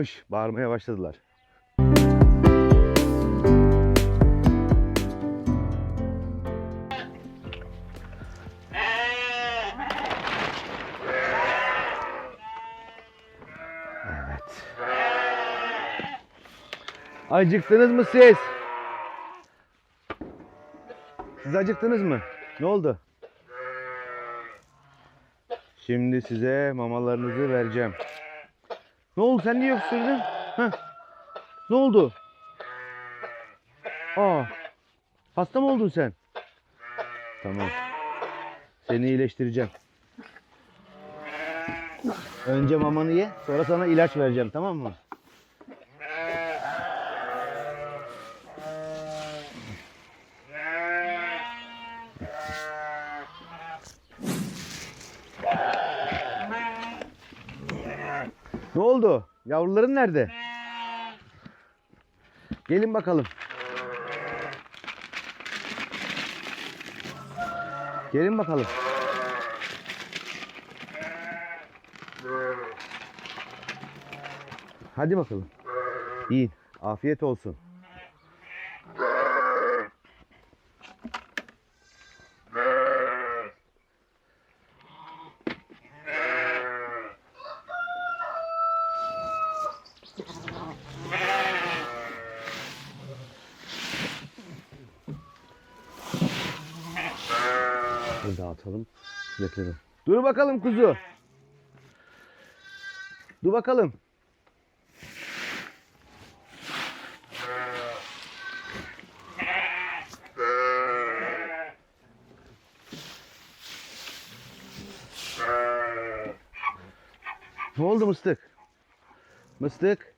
acıkmış. Bağırmaya başladılar. Evet. Acıktınız mı siz? Siz acıktınız mı? Ne oldu? Şimdi size mamalarınızı vereceğim. Ne oldu sen niye öksürdün? Heh. Ne oldu? Aa. Hasta mı oldun sen? Tamam. Seni iyileştireceğim. Önce mamanı ye, sonra sana ilaç vereceğim, tamam mı? Ne oldu? Yavruların nerede? Gelin bakalım. Gelin bakalım. Hadi bakalım. Yiyin. Afiyet olsun. Dağıtalım. Bekledim. Dur bakalım kuzu. Dur bakalım. Ne oldu mıstık? Mıstık.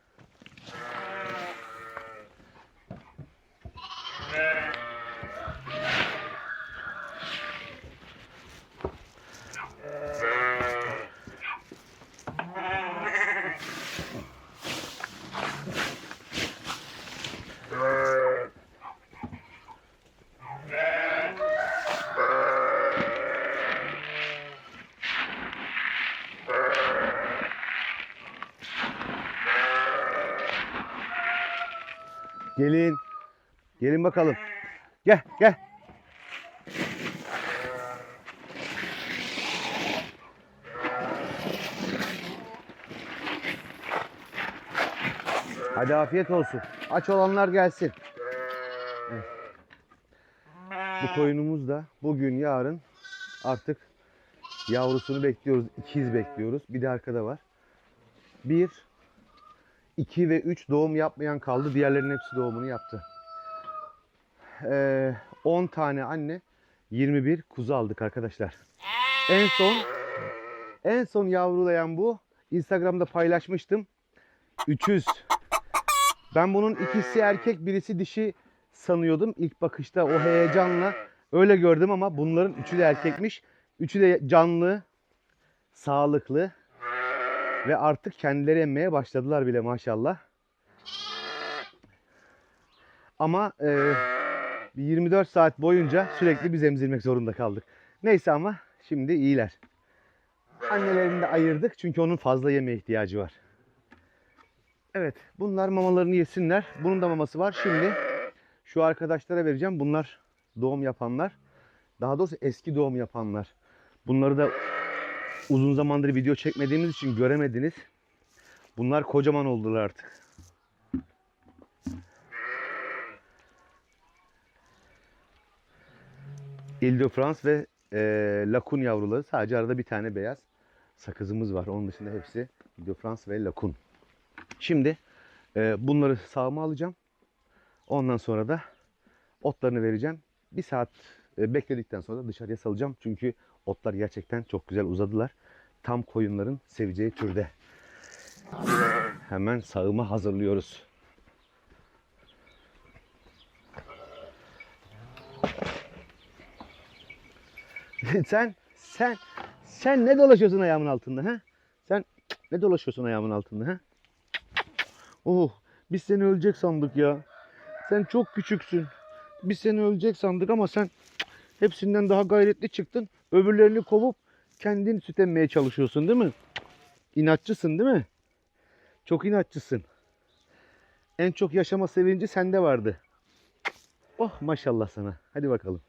Gelin. Gelin bakalım. Gel gel. Hadi afiyet olsun. Aç olanlar gelsin. Bu koyunumuz da bugün yarın artık yavrusunu bekliyoruz. İkiz bekliyoruz. Bir de arkada var. Bir, 2 ve 3 doğum yapmayan kaldı. Diğerlerinin hepsi doğumunu yaptı. Ee, 10 tane anne, 21 kuzu aldık arkadaşlar. En son en son yavrulayan bu. Instagram'da paylaşmıştım. 300. Ben bunun ikisi erkek, birisi dişi sanıyordum ilk bakışta o heyecanla. Öyle gördüm ama bunların üçü de erkekmiş. Üçü de canlı, sağlıklı. Ve artık kendileri emmeye başladılar bile maşallah. Ama e, bir 24 saat boyunca sürekli biz emzirmek zorunda kaldık. Neyse ama şimdi iyiler. Annelerini de ayırdık çünkü onun fazla yeme ihtiyacı var. Evet bunlar mamalarını yesinler. Bunun da maması var. Şimdi şu arkadaşlara vereceğim. Bunlar doğum yapanlar. Daha doğrusu eski doğum yapanlar. Bunları da uzun zamandır video çekmediğimiz için göremediniz. Bunlar kocaman oldular artık. Ile-de-France ve e, Lakun yavruları. Sadece arada bir tane beyaz sakızımız var. Onun dışında hepsi Ile-de-France ve Lakun. Şimdi e, bunları sağıma alacağım. Ondan sonra da otlarını vereceğim. Bir saat e, bekledikten sonra dışarıya salacağım. Çünkü otlar gerçekten çok güzel uzadılar. Tam koyunların seveceği türde. Hemen sağıma hazırlıyoruz. sen sen sen ne dolaşıyorsun ayağımın altında ha? Sen ne dolaşıyorsun ayağımın altında ha? Oh, biz seni ölecek sandık ya. Sen çok küçüksün. Biz seni ölecek sandık ama sen hepsinden daha gayretli çıktın. Öbürlerini kovup kendin süt emmeye çalışıyorsun değil mi? İnatçısın değil mi? Çok inatçısın. En çok yaşama sevinci sende vardı. Oh maşallah sana. Hadi bakalım.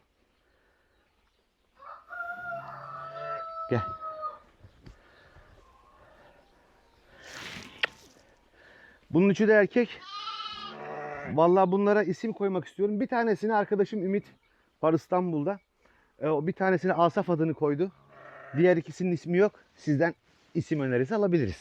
Gel. Bunun üçü de erkek. Vallahi bunlara isim koymak istiyorum. Bir tanesini arkadaşım Ümit var İstanbul'da. E, bir tanesine Asaf adını koydu. Diğer ikisinin ismi yok. Sizden isim önerisi alabiliriz.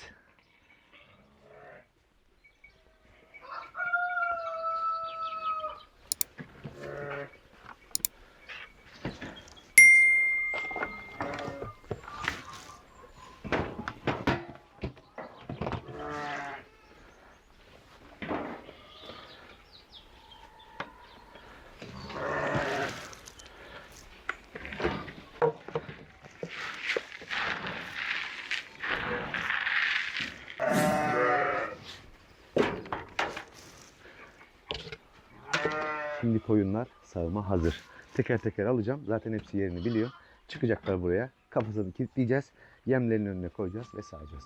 Şimdi koyunlar sağıma hazır. Teker teker alacağım. Zaten hepsi yerini biliyor. Çıkacaklar buraya. Kafasını kilitleyeceğiz. Yemlerin önüne koyacağız ve sağacağız.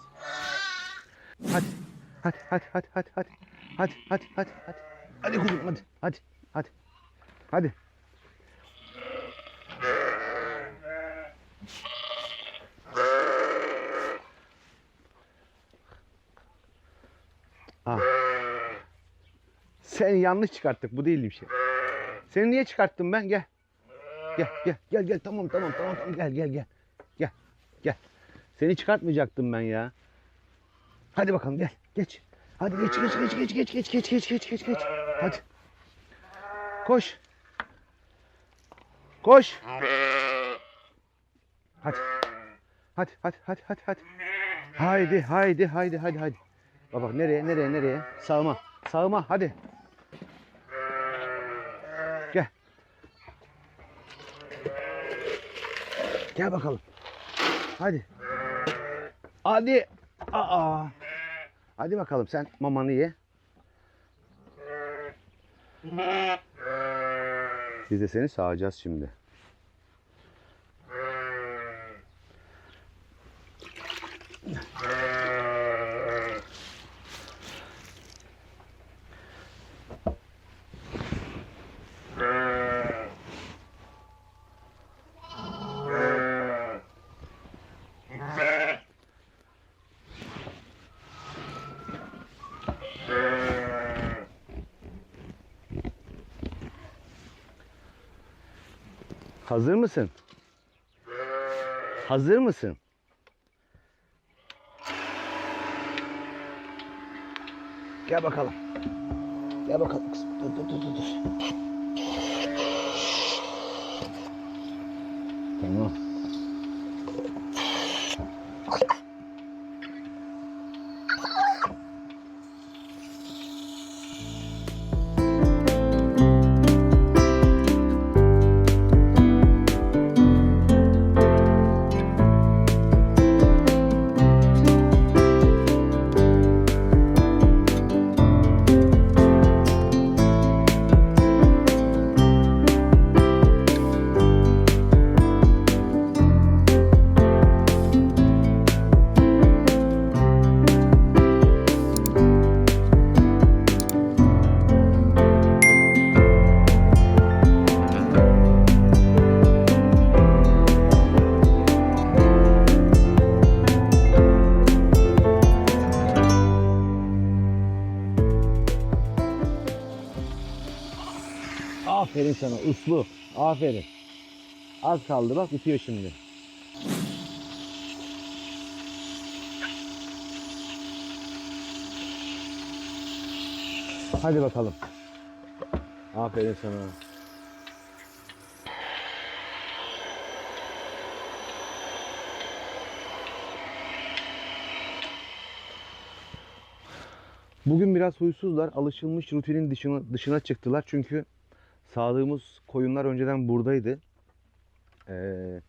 Hadi. Hadi hadi hadi hadi hadi. Hadi hadi hadi hadi. Hadi kuzum hadi. Hadi. Hadi. Hadi. Ah. Sen yanlış çıkarttık. Bu değil bir şey. Seni niye çıkarttım ben? Gel. Gel gel gel gel tamam tamam tamam tamam gel gel gel. Gel. Gel. Seni çıkartmayacaktım ben ya. Hadi bakalım gel. Geç. Hadi geç geç geç geç geç geç geç geç geç geç geç. Hadi. Koş. Koş. Hadi. Hadi hadi hadi hadi hadi. Haydi haydi haydi haydi haydi. Baba nereye nereye nereye? Sağıma. Sağıma hadi. Gel bakalım. Hadi. Hadi. Aa. Hadi bakalım sen mamanı ye. Biz de seni sağacağız şimdi. Hazır mısın? Hazır mısın? Gel bakalım. Gel bakalım kızım. Dur dur dur dur. Tamam. Sana uslu. Aferin. Az kaldı bak bitiyor şimdi. Hadi bakalım. Aferin sana. Bugün biraz huysuzlar. Alışılmış rutinin dışına, dışına çıktılar. Çünkü sağdığımız koyunlar önceden buradaydı. Ee,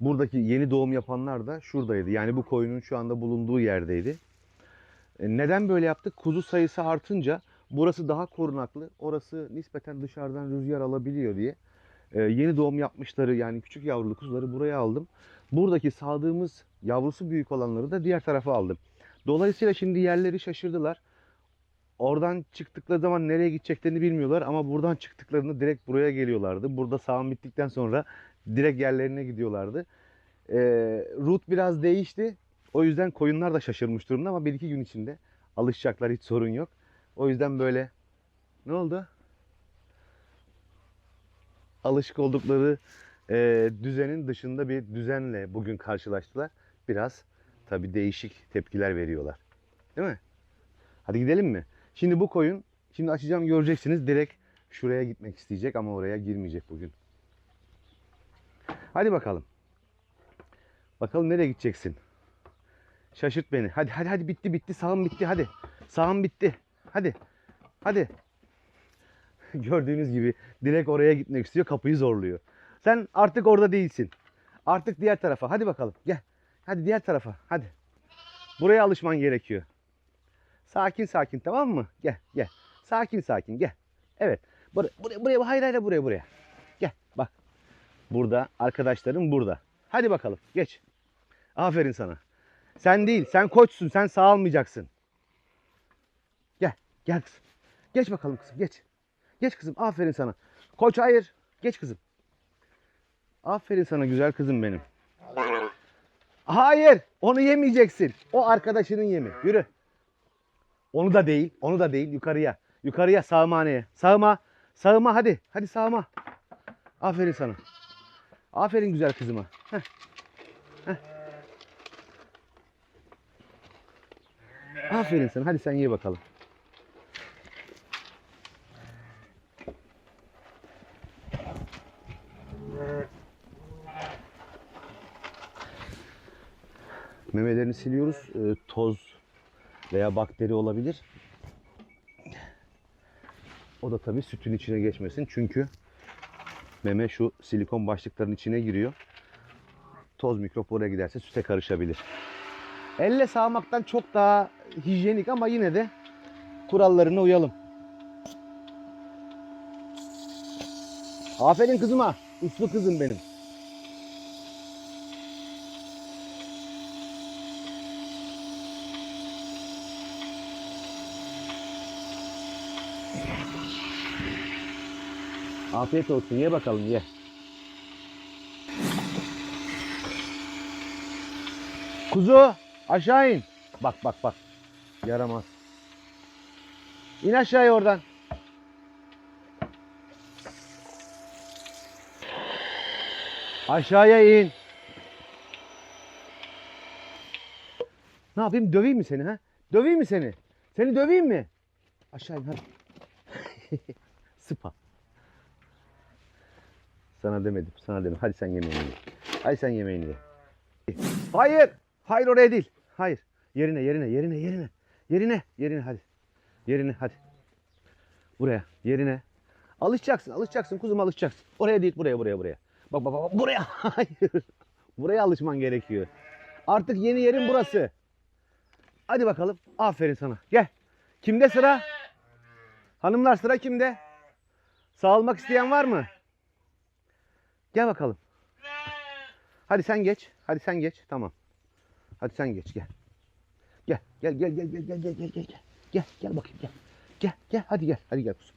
buradaki yeni doğum yapanlar da şuradaydı. Yani bu koyunun şu anda bulunduğu yerdeydi. E, neden böyle yaptık? Kuzu sayısı artınca burası daha korunaklı. Orası nispeten dışarıdan rüzgar alabiliyor diye. E, yeni doğum yapmışları yani küçük yavrulu kuzuları buraya aldım. Buradaki sağdığımız yavrusu büyük olanları da diğer tarafa aldım. Dolayısıyla şimdi yerleri şaşırdılar. Oradan çıktıkları zaman nereye gideceklerini bilmiyorlar ama buradan çıktıklarında direkt buraya geliyorlardı. Burada sağım bittikten sonra direkt yerlerine gidiyorlardı. Ee, route biraz değişti. O yüzden koyunlar da şaşırmış durumda ama bir iki gün içinde alışacaklar hiç sorun yok. O yüzden böyle ne oldu? Alışık oldukları e, düzenin dışında bir düzenle bugün karşılaştılar. Biraz tabii değişik tepkiler veriyorlar. Değil mi? Hadi gidelim mi? Şimdi bu koyun, şimdi açacağım göreceksiniz direkt şuraya gitmek isteyecek ama oraya girmeyecek bugün. Hadi bakalım. Bakalım nereye gideceksin? Şaşırt beni. Hadi hadi hadi bitti bitti. Sağım bitti hadi. Sağım bitti. Hadi. Hadi. Gördüğünüz gibi direkt oraya gitmek istiyor. Kapıyı zorluyor. Sen artık orada değilsin. Artık diğer tarafa. Hadi bakalım. Gel. Hadi diğer tarafa. Hadi. Buraya alışman gerekiyor. Sakin sakin tamam mı? Gel gel. Sakin sakin gel. Evet. Buraya, buraya, buraya hayır hayır buraya buraya. Gel bak. Burada arkadaşların burada. Hadi bakalım geç. Aferin sana. Sen değil sen koçsun sen sağ almayacaksın. Gel gel kızım. Geç bakalım kızım geç. Geç kızım aferin sana. Koç hayır. Geç kızım. Aferin sana güzel kızım benim. Hayır onu yemeyeceksin. O arkadaşının yemi. Yürü. Onu da değil. Onu da değil. Yukarıya. Yukarıya sağmaneye. Sağma. Sağma hadi. Hadi sağma. Aferin sana. Aferin güzel kızıma. Heh. Heh. Aferin sana. Hadi sen ye bakalım. Memelerini siliyoruz. Ee, toz veya bakteri olabilir. O da tabii sütün içine geçmesin. Çünkü meme şu silikon başlıkların içine giriyor. Toz mikrop oraya giderse süte karışabilir. Elle sağmaktan çok daha hijyenik ama yine de kurallarına uyalım. Aferin kızıma. Uslu kızım benim. Afiyet olsun. Ye bakalım ye. Kuzu aşağı in. Bak bak bak. Yaramaz. İn aşağıya oradan. Aşağıya in. Ne yapayım? Döveyim mi seni ha? Döveyim mi seni? Seni döveyim mi? Aşağı in hadi. Sıpa. Sana demedim. Sana demedim. Hadi sen yemeğini ye. Hadi sen yemeğini ye. Hayır. Hayır oraya değil. Hayır. Yerine yerine yerine yerine. Yerine yerine hadi. Yerine hadi. Buraya yerine. Alışacaksın alışacaksın kuzum alışacaksın. Oraya değil buraya buraya buraya. Bak bak bak buraya. Hayır. Buraya alışman gerekiyor. Artık yeni yerin burası. Hadi bakalım. Aferin sana. Gel. Kimde sıra? Hanımlar sıra kimde? Sağılmak isteyen var mı? Gel bakalım. Hadi sen geç. Hadi sen geç. Tamam. Hadi sen geç gel. Gel gel gel gel gel gel gel gel gel gel. Gel gel bakayım gel. Gel gel hadi gel. Hadi gel kuzum.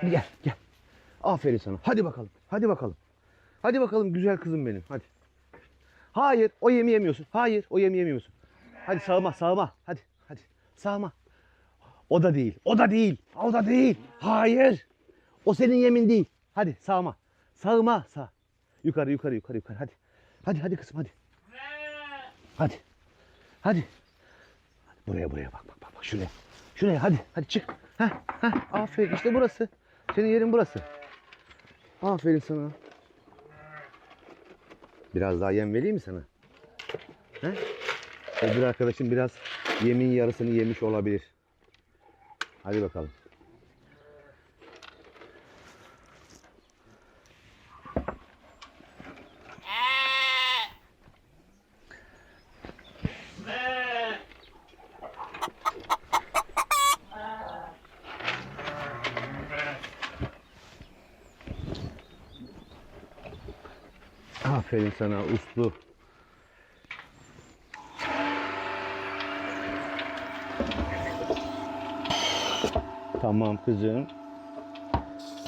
Hadi gel gel. Aferin sana. Hadi bakalım. Hadi bakalım. Hadi bakalım güzel kızım benim. Hadi. Hayır o yemi yemiyorsun. Hayır o yemi yemiyorsun. Hadi sağma sağma. Hadi hadi sağma. O da değil. O da değil. O da değil. Hayır. O senin yemin değil. Hadi sağma. Sağma sağ. Yukarı yukarı yukarı yukarı hadi. Hadi hadi kızım hadi. Hadi. Hadi. Buraya buraya bak bak bak bak şuraya. Şuraya hadi hadi çık. Heh, heh, aferin işte burası. Senin yerin burası. Aferin sana. Biraz daha yem vereyim mi sana? He? Öbür arkadaşım biraz yemin yarısını yemiş olabilir. Hadi bakalım. sana uslu. Tamam kızım.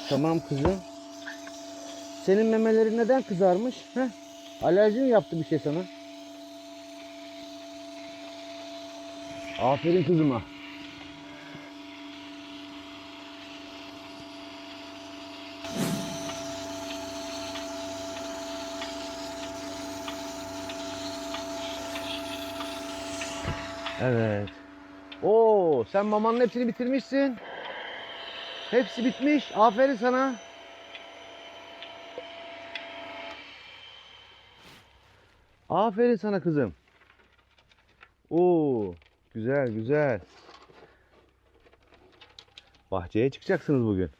Tamam kızım. Senin memelerin neden kızarmış? Heh. Alerji mi yaptı bir şey sana? Aferin kızıma. Evet. Oo, sen mamanın hepsini bitirmişsin. Hepsi bitmiş. Aferin sana. Aferin sana kızım. Oo, güzel güzel. Bahçeye çıkacaksınız bugün.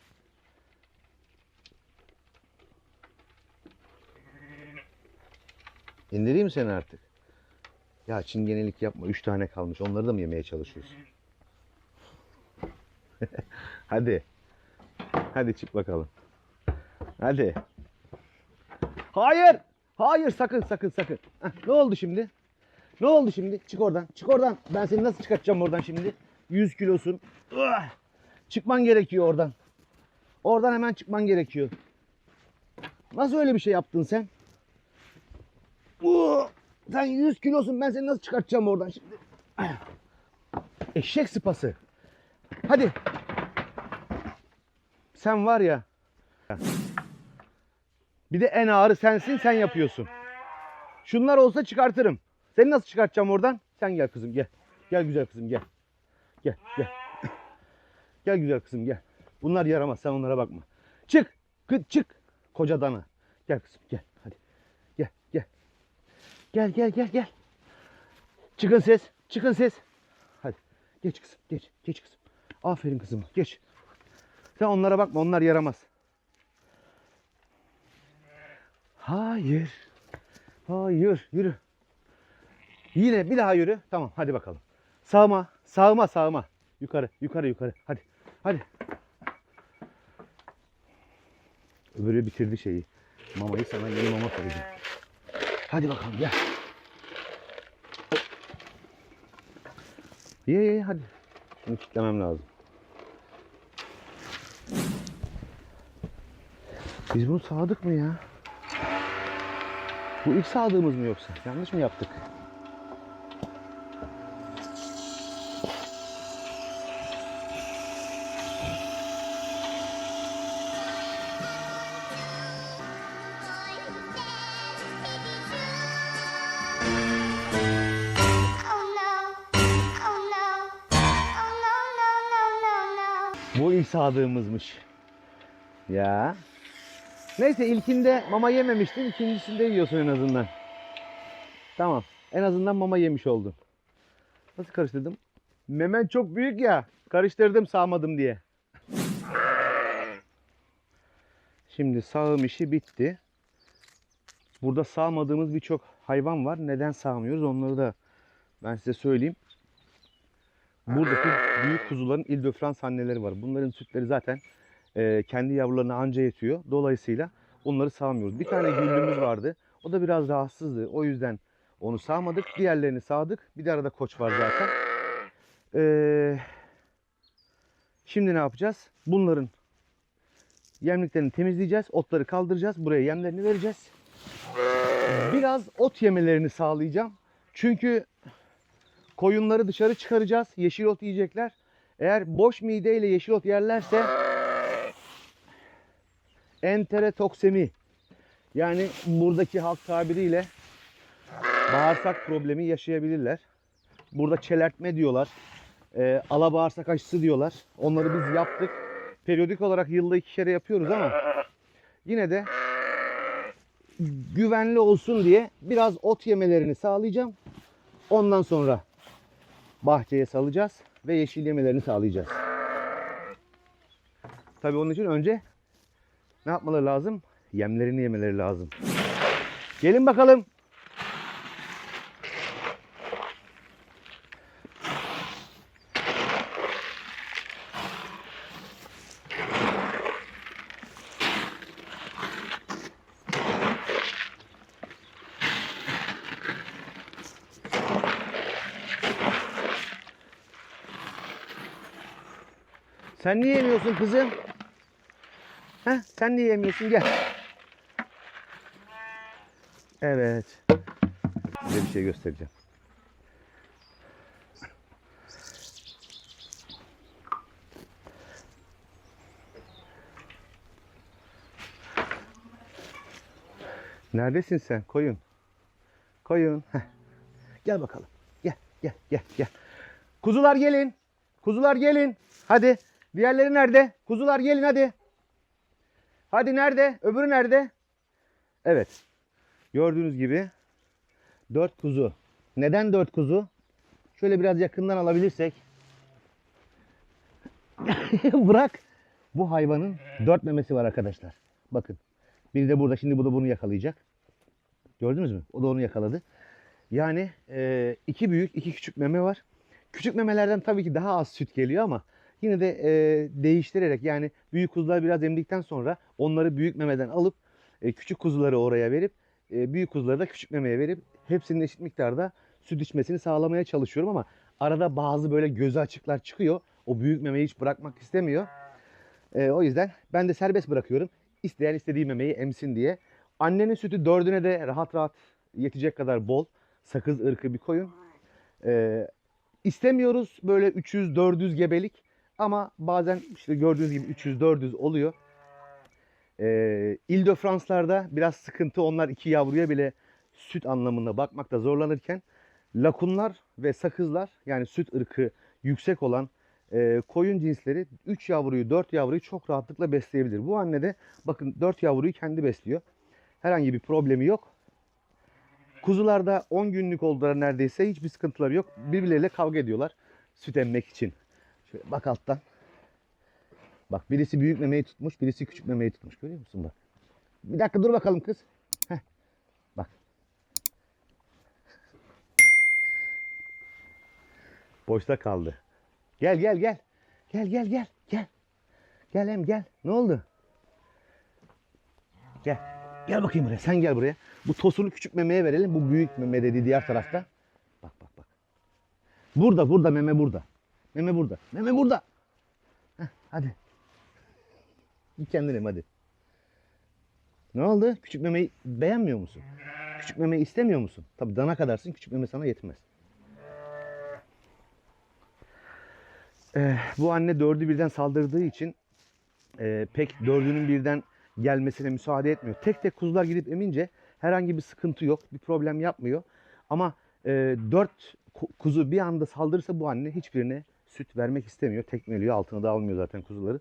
İndireyim seni artık? Ya çingenelik yapma. Üç tane kalmış. Onları da mı yemeye çalışıyorsun? Hadi. Hadi çık bakalım. Hadi. Hayır. Hayır sakın sakın sakın. Heh, ne oldu şimdi? Ne oldu şimdi? Çık oradan. Çık oradan. Ben seni nasıl çıkartacağım oradan şimdi? 100 kilosun. Çıkman gerekiyor oradan. Oradan hemen çıkman gerekiyor. Nasıl öyle bir şey yaptın sen? Sen 100 kilosun. Ben seni nasıl çıkartacağım oradan şimdi? Eşek sıpası. Hadi. Sen var ya. Bir de en ağırı sensin sen yapıyorsun. Şunlar olsa çıkartırım. Seni nasıl çıkartacağım oradan? Sen gel kızım gel. Gel güzel kızım gel. Gel gel. Gel güzel kızım gel. Bunlar yaramaz sen onlara bakma. Çık. Çık. Koca dana. Gel kızım gel. Gel gel gel gel. Çıkın ses. Çıkın ses. Hadi. Geç kızım geç. Geç kızım. Aferin kızım. Geç. Sen onlara bakma onlar yaramaz. Hayır. Hayır. Yürü. Yine bir daha yürü. Tamam hadi bakalım. Sağıma. Sağıma sağıma. Yukarı yukarı yukarı. Hadi. Hadi. Öbürü bitirdi şeyi. Mamayı sana yeni mama koyacağım. Hadi bakalım gel. Ye ye hadi. Şunu kitlemem lazım. Biz bunu sağdık mı ya? Bu ilk sağdığımız mı yoksa? Yanlış mı yaptık? Sağdığımızmış. Ya. Neyse ilkinde mama yememiştin. ikincisinde yiyorsun en azından. Tamam. En azından mama yemiş oldun. Nasıl karıştırdım? Memen çok büyük ya. Karıştırdım sağmadım diye. Şimdi sağım işi bitti. Burada sağmadığımız birçok hayvan var. Neden sağmıyoruz onları da ben size söyleyeyim. Buradaki büyük kuzuların il de France anneleri var. Bunların sütleri zaten e, kendi yavrularına anca yetiyor. Dolayısıyla onları sağmıyoruz. Bir tane güllümüz vardı. O da biraz rahatsızdı. O yüzden onu sağmadık. Diğerlerini sağdık. Bir de arada koç var zaten. Ee, şimdi ne yapacağız? Bunların yemliklerini temizleyeceğiz. Otları kaldıracağız. Buraya yemlerini vereceğiz. Biraz ot yemelerini sağlayacağım. Çünkü koyunları dışarı çıkaracağız. Yeşil ot yiyecekler. Eğer boş mideyle yeşil ot yerlerse enterotoksemi yani buradaki halk tabiriyle bağırsak problemi yaşayabilirler. Burada çelertme diyorlar. E, ala bağırsak aşısı diyorlar. Onları biz yaptık. Periyodik olarak yılda iki kere yapıyoruz ama yine de güvenli olsun diye biraz ot yemelerini sağlayacağım. Ondan sonra bahçeye salacağız ve yeşil yemelerini sağlayacağız. Tabii onun için önce ne yapmaları lazım? Yemlerini yemeleri lazım. Gelin bakalım. Sen niye yemiyorsun kızım? Heh, sen niye yemiyorsun? Gel. Evet. Size bir şey göstereceğim. Neredesin sen? Koyun. Koyun. Heh. Gel bakalım. Gel, gel, gel, gel. Kuzular gelin. Kuzular gelin. Hadi. Diğerleri nerede? Kuzular gelin hadi. Hadi nerede? Öbürü nerede? Evet. Gördüğünüz gibi dört kuzu. Neden dört kuzu? Şöyle biraz yakından alabilirsek. Bırak. Bu hayvanın dört memesi var arkadaşlar. Bakın. Biri de burada. Şimdi bu da bunu yakalayacak. Gördünüz mü? O da onu yakaladı. Yani e, iki büyük, iki küçük meme var. Küçük memelerden tabii ki daha az süt geliyor ama yine de e, değiştirerek yani büyük kuzular biraz emdikten sonra onları büyük memeden alıp e, küçük kuzuları oraya verip e, büyük kuzuları da küçük memeye verip hepsinin eşit miktarda süt içmesini sağlamaya çalışıyorum ama arada bazı böyle gözü açıklar çıkıyor. O büyük memeyi hiç bırakmak istemiyor. E, o yüzden ben de serbest bırakıyorum. İsteyen istediği memeyi emsin diye. Annenin sütü dördüne de rahat rahat yetecek kadar bol. Sakız ırkı bir koyun. Ee, istemiyoruz böyle 300-400 gebelik. Ama bazen işte gördüğünüz gibi 300-400 oluyor. Ee, Ile de France'larda biraz sıkıntı. Onlar iki yavruya bile süt anlamında bakmakta zorlanırken lakunlar ve sakızlar yani süt ırkı yüksek olan e, koyun cinsleri 3 yavruyu 4 yavruyu çok rahatlıkla besleyebilir. Bu anne de bakın 4 yavruyu kendi besliyor. Herhangi bir problemi yok. Kuzularda 10 günlük oldular neredeyse hiçbir sıkıntıları yok. Birbirleriyle kavga ediyorlar süt emmek için. Şöyle bak alttan. Bak birisi büyük memeyi tutmuş, birisi küçük memeyi tutmuş. Görüyor musun bak. Bir dakika dur bakalım kız. Heh. Bak. Boşta kaldı. Gel gel gel. Gel gel gel. Gel. Gel hem gel. Ne oldu? Gel. Gel bakayım buraya. Sen gel buraya. Bu tosunu küçük memeye verelim. Bu büyük meme dedi diğer tarafta. Bak bak bak. Burada burada meme burada. Meme burada. Meme burada. Heh, hadi. Git kendine hadi. Ne oldu? Küçük memeyi beğenmiyor musun? Küçük meme istemiyor musun? Tabii dana kadarsın küçük meme sana yetmez. Eh, bu anne dördü birden saldırdığı için eh, pek dördünün birden gelmesine müsaade etmiyor. Tek tek kuzular gidip emince herhangi bir sıkıntı yok, bir problem yapmıyor. Ama eh, dört ku- kuzu bir anda saldırırsa bu anne hiçbirine süt vermek istemiyor. Tekmeliyor, altına da almıyor zaten kuzuları.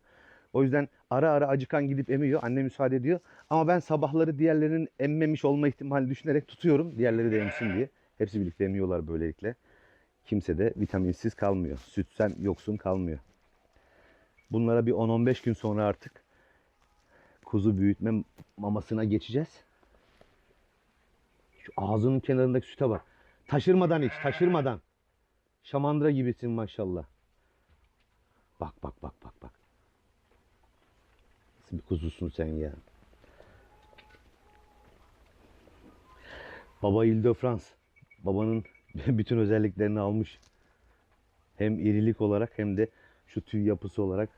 O yüzden ara ara acıkan gidip emiyor. Anne müsaade ediyor. Ama ben sabahları diğerlerinin emmemiş olma ihtimali düşünerek tutuyorum. Diğerleri de emsin diye. Hepsi birlikte emiyorlar böylelikle. Kimse de vitaminsiz kalmıyor. Sütten yoksun kalmıyor. Bunlara bir 10-15 gün sonra artık kuzu büyütme mamasına geçeceğiz. Şu ağzının kenarındaki süte bak. Taşırmadan iç, taşırmadan. Şamandıra gibisin maşallah. Bak bak bak bak bak. Bir kuzusun sen ya. Baba Ile de France. Babanın bütün özelliklerini almış. Hem irilik olarak hem de şu tüy yapısı olarak.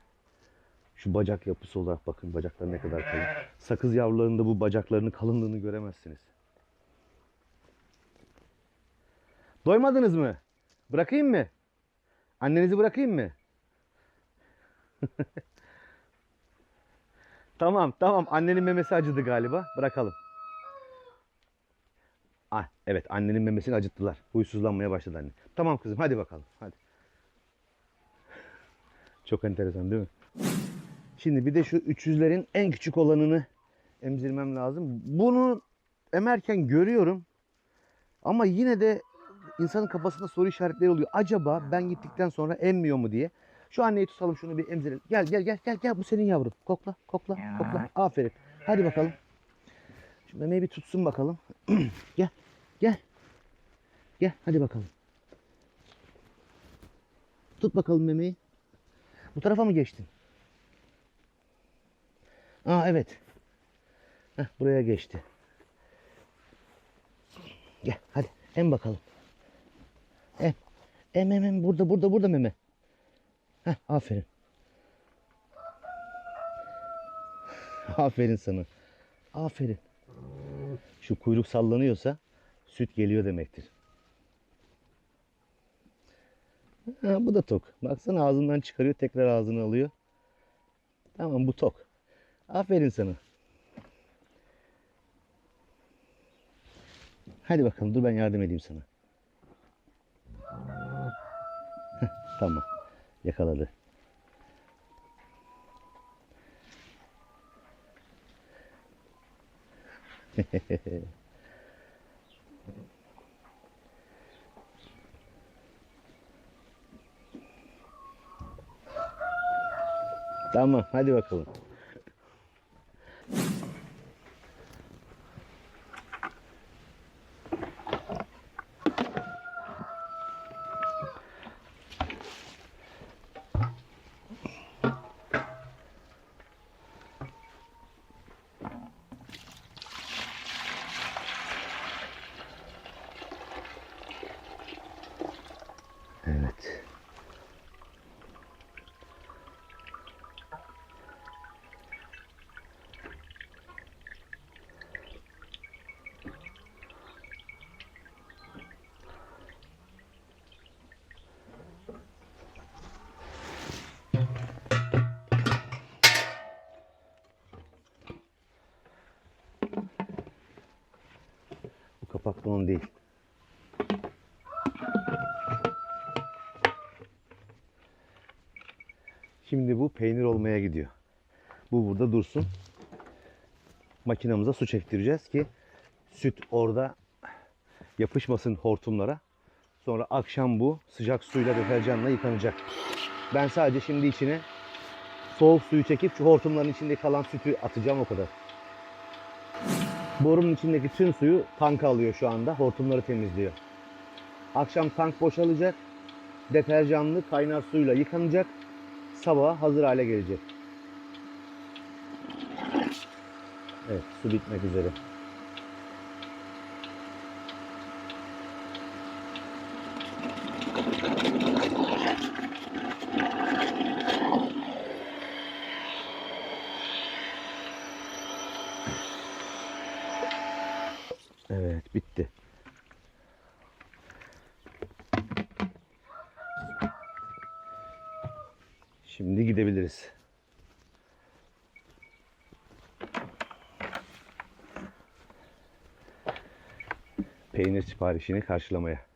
Şu bacak yapısı olarak bakın bacakları ne kadar kalın. Sakız yavrularında bu bacaklarının kalınlığını göremezsiniz. Doymadınız mı? Bırakayım mı? Annenizi bırakayım mı? tamam tamam annenin memesi acıdı galiba. Bırakalım. Ah, evet annenin memesini acıttılar. Huysuzlanmaya başladı anne. Tamam kızım hadi bakalım. Hadi. Çok enteresan değil mi? Şimdi bir de şu 300'lerin en küçük olanını emzirmem lazım. Bunu emerken görüyorum. Ama yine de insanın kafasında soru işaretleri oluyor. Acaba ben gittikten sonra emmiyor mu diye. Şu anneyi tutalım şunu bir emzirelim. Gel gel gel gel gel bu senin yavrun. Kokla kokla kokla. Aferin. Hadi bakalım. Şu memeyi bir tutsun bakalım. gel gel. Gel hadi bakalım. Tut bakalım memeyi. Bu tarafa mı geçtin? Aa evet. Heh, buraya geçti. Gel hadi em bakalım. Em. Em em em burada burada burada meme. Heh, aferin. Aferin sana. Aferin. Şu kuyruk sallanıyorsa süt geliyor demektir. Ha, bu da tok. Baksana ağzından çıkarıyor tekrar ağzına alıyor. Tamam bu tok. Aferin sana. Hadi bakalım dur ben yardım edeyim sana. Tamam. Yakaladı. Tamam hadi bakalım. Evet. Bunun değil. Şimdi bu peynir olmaya gidiyor. Bu burada dursun. Makinamıza su çektireceğiz ki süt orada yapışmasın hortumlara. Sonra akşam bu sıcak suyla deterjanla yıkanacak. Ben sadece şimdi içine soğuk suyu çekip şu hortumların içinde kalan sütü atacağım o kadar. Borunun içindeki tüm suyu tanka alıyor şu anda. Hortumları temizliyor. Akşam tank boşalacak. Deterjanlı kaynar suyla yıkanacak. Sabaha hazır hale gelecek. Evet su bitmek üzere. Evet bitti. Şimdi gidebiliriz. Peynir siparişini karşılamaya.